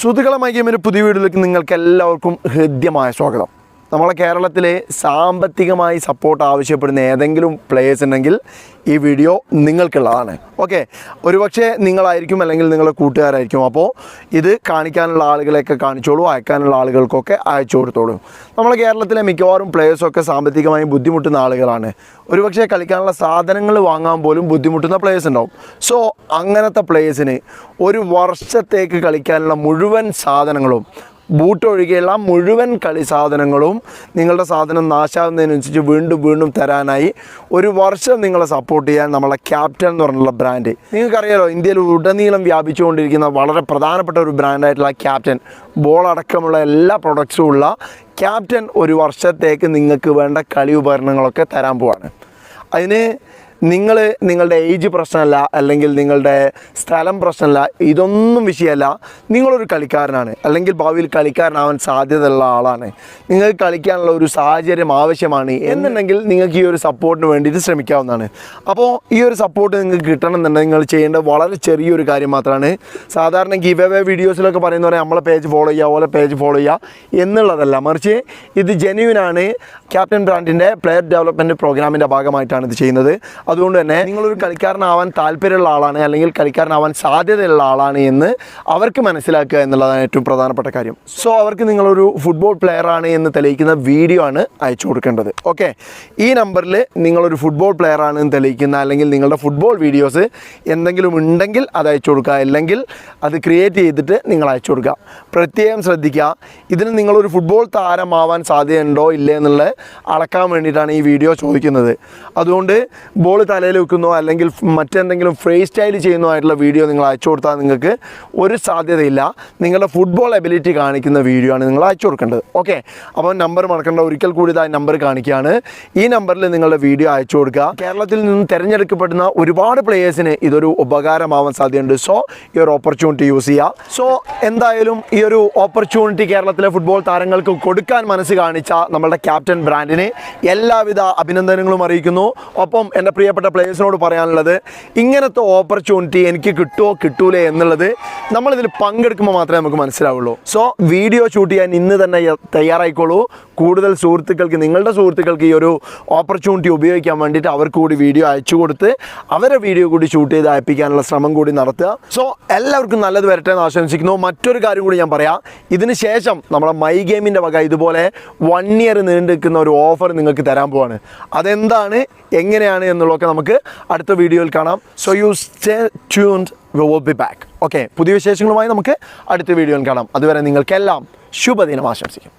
സുഹൃത്തുക്കളെ മൈഗേമിന്റെ പുതിയ വീഡിയോയിലേക്ക് നിങ്ങൾക്ക് എല്ലാവർക്കും ഹൃദ്യമായ സ്വാഗതം. നമ്മളെ കേരളത്തിലെ സാമ്പത്തികമായി സപ്പോർട്ട് ആവശ്യപ്പെടുന്ന ഏതെങ്കിലും പ്ലേയേഴ്സ് ഉണ്ടെങ്കിൽ ഈ വീഡിയോ നിങ്ങൾക്കുള്ളതാണ്. ഓക്കെ ഒരുപക്ഷെ നിങ്ങളായിരിക്കും അല്ലെങ്കിൽ നിങ്ങളുടെ കൂട്ടുകാരായിരിക്കും. അപ്പോൾ ഇത് കാണിക്കാനുള്ള ആളുകളെയൊക്കെ കാണിച്ചോളൂ അയക്കാനുള്ള ആളുകൾക്കൊക്കെ അയച്ചു കൊടുത്തോളൂ. നമ്മളെ കേരളത്തിലെ മിക്കവാറും പ്ലേയേഴ്സൊക്കെ സാമ്പത്തികമായി ബുദ്ധിമുട്ടുന്ന ആളുകളാണ്. ഒരുപക്ഷെ കളിക്കാനുള്ള സാധനങ്ങൾ വാങ്ങാൻ പോലും ബുദ്ധിമുട്ടുന്ന പ്ലേയേഴ്സ് ഉണ്ടാവും. സോ അങ്ങനത്തെ പ്ലേയേഴ്സിന് ഒരു വർഷത്തേക്ക് കളിക്കാനുള്ള മുഴുവൻ സാധനങ്ങളും ബൂട്ട് ഒഴികെയുള്ള മുഴുവൻ കളി സാധനങ്ങളും നിങ്ങളുടെ സാധനം നാശാകുന്നതിനനുസരിച്ച് വീണ്ടും വീണ്ടും തരാനായി ഒരു വർഷം നിങ്ങളെ സപ്പോർട്ട് ചെയ്യാൻ നമ്മളെ ക്യാപ്റ്റൻ എന്ന് പറഞ്ഞുള്ള ബ്രാൻഡ് നിങ്ങൾക്കറിയാലോ ഇന്ത്യയിൽ ഉടനീളം വ്യാപിച്ചുകൊണ്ടിരിക്കുന്ന വളരെ പ്രധാനപ്പെട്ട ഒരു ബ്രാൻഡായിട്ടുള്ള ക്യാപ്റ്റൻ ബോൾ അടക്കമുള്ള എല്ലാ പ്രൊഡക്ട്സും ഉള്ള ക്യാപ്റ്റൻ ഒരു വർഷത്തേക്ക് നിങ്ങൾക്ക് വേണ്ട കളി ഉപകരണങ്ങളൊക്കെ തരാൻ പോവാണ്. അതിന് നിങ്ങൾ നിങ്ങളുടെ ഏജ് പ്രശ്നമല്ല അല്ലെങ്കിൽ നിങ്ങളുടെ സ്ഥലം പ്രശ്നമല്ല ഇതൊന്നും വിഷയമല്ല. നിങ്ങളൊരു കളിക്കാരനാണ് അല്ലെങ്കിൽ ഭാവിയിൽ കളിക്കാരനാവാൻ സാധ്യതയുള്ള ആളാണ്. നിങ്ങൾക്ക് കളിക്കാനുള്ള ഒരു സാഹചര്യം ആവശ്യമാണ്. എന്നുണ്ടെങ്കിൽ നിങ്ങൾക്ക് ഈ ഒരു സപ്പോർട്ടിന് വേണ്ടിയിട്ട് ശ്രമിക്കാവുന്നതാണ്. അപ്പോൾ ഈ ഒരു സപ്പോർട്ട് നിങ്ങൾക്ക് കിട്ടണമെന്നുണ്ടെങ്കിൽ നിങ്ങൾ ചെയ്യേണ്ട വളരെ ചെറിയൊരു കാര്യം മാത്രമാണ്. സാധാരണ ഗിവ് അവേ വീഡിയോസിലൊക്കെ പറയുന്ന പോലെ നമ്മളെ പേജ് ഫോളോ ചെയ്യുക ഓലെ പേജ് ഫോളോ ചെയ്യുക എന്നുള്ളതല്ല. മറിച്ച് ഇത് ജെന്യുവിനാണ് ക്യാപ്റ്റൻ ബ്രാൻഡിന്റെ പ്ലെയർ ഡെവലപ്മെന്റ് പ്രോഗ്രാമിന്റെ ഭാഗമായിട്ടാണ് ഇത് ചെയ്യുന്നത്. അതുകൊണ്ട് തന്നെ നിങ്ങളൊരു കളിക്കാരനാവാൻ താല്പര്യമുള്ള ആളാണ് അല്ലെങ്കിൽ കളിക്കാരനാവാൻ സാധ്യതയുള്ള ആളാണ് എന്ന് അവർക്ക് മനസ്സിലാക്കുക എന്നുള്ളതാണ് ഏറ്റവും പ്രധാനപ്പെട്ട കാര്യം. സോ അവർക്ക് നിങ്ങളൊരു ഫുട്ബോൾ പ്ലെയർ ആണ് എന്ന് തെളിയിക്കുന്ന വീഡിയോ ആണ് അയച്ചു കൊടുക്കേണ്ടത്. ഓക്കെ ഈ നമ്പറിൽ നിങ്ങളൊരു ഫുട്ബോൾ പ്ലെയർ ആണ് എന്ന് തെളിയിക്കുന്ന അല്ലെങ്കിൽ നിങ്ങളുടെ ഫുട്ബോൾ വീഡിയോസ് എന്തെങ്കിലും ഉണ്ടെങ്കിൽ അത് അയച്ചു കൊടുക്കുക അല്ലെങ്കിൽ അത് ക്രിയേറ്റ് ചെയ്തിട്ട് നിങ്ങൾ അയച്ചു കൊടുക്കുക. പ്രത്യേകം ശ്രദ്ധിക്കുക ഇതിന് നിങ്ങളൊരു ഫുട്ബോൾ താരമാവാൻ സാധ്യതയുണ്ടോ ഇല്ലേ എന്നുള്ളത് അളക്കാൻ വേണ്ടിയിട്ടാണ് ഈ വീഡിയോ ചോദിക്കുന്നത്. അതുകൊണ്ട് ബോൾ തലയിൽ വെക്കുന്നോ അല്ലെങ്കിൽ മറ്റെന്തെങ്കിലും ഫ്രീ സ്റ്റൈൽ ചെയ്യുന്നോ ആയിട്ടുള്ള വീഡിയോ നിങ്ങൾ അയച്ചു കൊടുത്താൽ നിങ്ങൾക്ക് ഒരു സാധ്യതയില്ല. നിങ്ങളുടെ ഫുട്ബോൾ എബിലിറ്റി കാണിക്കുന്ന വീഡിയോ ആണ് നിങ്ങൾ അയച്ചു കൊടുക്കേണ്ടത്. ഓക്കെ അപ്പോൾ നമ്പർ മറക്കേണ്ട. ഒരിക്കൽ കൂടി ഇതാ നമ്പർ കാണിക്കുകയാണ്. ഈ നമ്പറിൽ നിങ്ങളുടെ വീഡിയോ അയച്ചു കൊടുക്കുക. കേരളത്തിൽ നിന്ന് തിരഞ്ഞെടുക്കപ്പെടുന്ന ഒരുപാട് പ്ലേയേഴ്സിന് ഇതൊരു ഉപകാരമാവാൻ സാധ്യതയുണ്ട്. സോ ഈ ഒരു ഓപ്പർച്യൂണിറ്റി യൂസ് ചെയ്യുക. സോ എന്തായാലും ഈ ഒരു ഓപ്പർച്യൂണിറ്റി കേരളത്തിലെ ഫുട്ബോൾ താരങ്ങൾക്ക് കൊടുക്കാൻ മനസ്സ് കാണിച്ച നമ്മളുടെ ക്യാപ്റ്റൻ ബ്രാൻഡിനെ എല്ലാവിധ അഭിനന്ദനങ്ങളും അറിയിക്കുന്നു. ഒപ്പം എന്റെ പ്രിയപ്പെട്ട പ്ലേയേഴ്സിനോട് പറയാനുള്ളത് ഇങ്ങനത്തെ ഓപ്പർച്യൂണിറ്റി എനിക്ക് കിട്ടുമോ കിട്ടൂലേ എന്നുള്ളത് നമ്മളിതിൽ പങ്കെടുക്കുമ്പോൾ മാത്രമേ നമുക്ക് മനസ്സിലാവുള്ളൂ. സോ വീഡിയോ ഷൂട്ട് ചെയ്യാൻ ഇന്ന് തന്നെ തയ്യാറായിക്കോളൂ. കൂടുതൽ സുഹൃത്തുക്കൾക്ക് നിങ്ങളുടെ സുഹൃത്തുക്കൾക്ക് ഈ ഒരു ഓപ്പർച്യൂണിറ്റി ഉപയോഗിക്കാൻ വേണ്ടിയിട്ട് അവർക്ക് കൂടി വീഡിയോ അയച്ചു കൊടുത്ത് അവരെ വീഡിയോ കൂടി ഷൂട്ട് ചെയ്ത് അയപ്പിക്കാനുള്ള ശ്രമം കൂടി നടത്തുക. സോ എല്ലാവർക്കും നല്ലത് വരട്ടെ എന്ന് ആശംസിക്കുന്നു. മറ്റൊരു കാര്യം കൂടി ഞാൻ പറയാം. ഇതിന് ശേഷം നമ്മുടെ മൈ ഗെയിമിന്റെ വക ഇതുപോലെ വൺ ഇയർ നീണ്ടു നിൽക്കുന്ന ഒരു ഓഫർ നിങ്ങൾക്ക് തരാൻ പോവാണ്. അതെന്താണ് എങ്ങനെയാണ് എന്നുള്ളതൊക്കെ നമുക്ക് അടുത്ത വീഡിയോയിൽ കാണാം. So you stay tuned we will be back okay പുതിയ വിശേഷങ്ങളുമായി നമുക്ക് അടുത്ത വീഡിയോയിൽ കാണാം. അതുവരെ നിങ്ങൾക്കെല്ലാം ശുഭദിനം ആശംസിക്കും